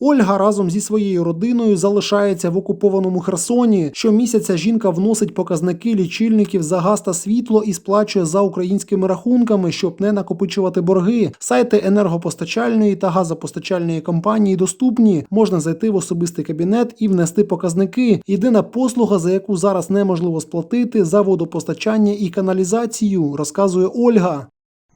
Ольга разом зі своєю родиною залишається в окупованому Херсоні. Щомісяця жінка вносить показники лічильників за газ та світло і сплачує за українськими рахунками, щоб не накопичувати борги. Сайти енергопостачальної та газопостачальної компанії доступні. Можна зайти в особистий кабінет і внести показники. Єдина послуга, за яку зараз неможливо сплатити, за водопостачання і каналізацію, розказує Ольга.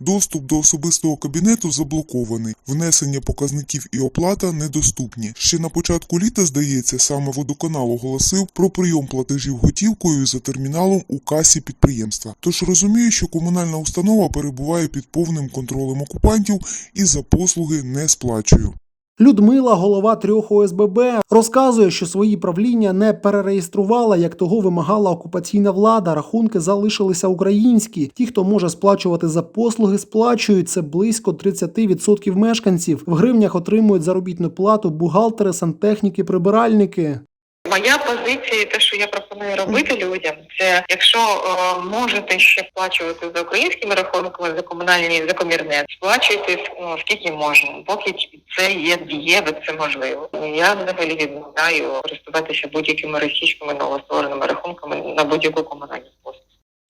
Доступ до особистого кабінету заблокований. Внесення показників і оплата недоступні. Ще на початку літа, здається, саме водоканал оголосив про прийом платежів готівкою за терміналом у касі підприємства. Тож розумію, що комунальна установа перебуває під повним контролем окупантів і за послуги не сплачую. Людмила, голова трьох ОСББ, розказує, що свої правління не перереєструвала, як того вимагала окупаційна влада. Рахунки залишилися українські. Ті, хто може сплачувати за послуги, сплачують. Це близько 30% мешканців. В гривнях отримують заробітну плату бухгалтери, сантехніки, прибиральники. Моя позиція, те, що я пропоную робити людям, це якщо е, можете ще сплачувати за українськими рахунками за комунальні за комірне, сплачуйте ну, скільки можна, поки це є дієве, це можливо. Я взагалі відмовляю користуватися будь-якими російськими новоствореними рахунками на будь-яку комунальну.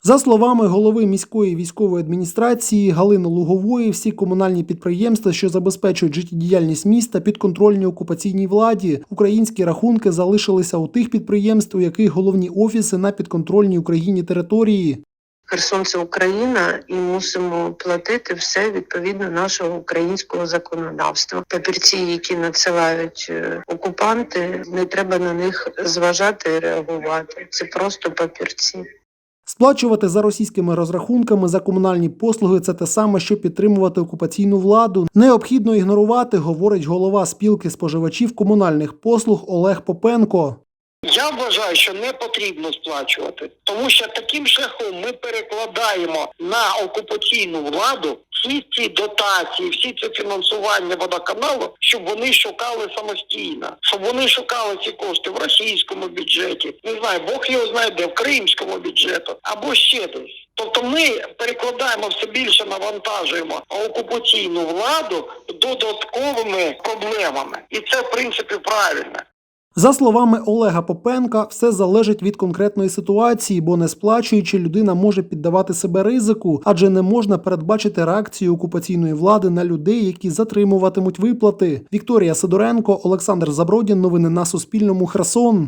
За словами голови міської військової адміністрації Галини Лугової, всі комунальні підприємства, що забезпечують життєдіяльність міста, підконтрольні окупаційній владі. Українські рахунки залишилися у тих підприємств, у яких головні офіси на підконтрольній Україні території. Херсон це Україна, і мусимо платити все відповідно нашого українського законодавства. Папірці, які надсилають е, окупанти, не треба на них зважати і реагувати. Це просто папірці. Сплачувати за російськими розрахунками за комунальні послуги це те саме, що підтримувати окупаційну владу. Необхідно ігнорувати, говорить голова спілки споживачів комунальних послуг Олег Попенко. Я вважаю, що не потрібно сплачувати, тому що таким шляхом ми перекладаємо на окупаційну владу всі ці дотації, всі це фінансування водоканалу, щоб вони шукали самостійно, щоб вони шукали ці кошти в російському бюджеті, не знаю, Бог його знає де в кримському бюджету або ще десь. Тобто ми перекладаємо все більше навантажуємо окупаційну владу додатковими проблемами, і це в принципі правильно. За словами Олега Попенка, все залежить від конкретної ситуації, бо не сплачуючи, людина може піддавати себе ризику, адже не можна передбачити реакцію окупаційної влади на людей, які затримуватимуть виплати. Вікторія Сидоренко, Олександр Забродін. Новини на Суспільному. Херсон.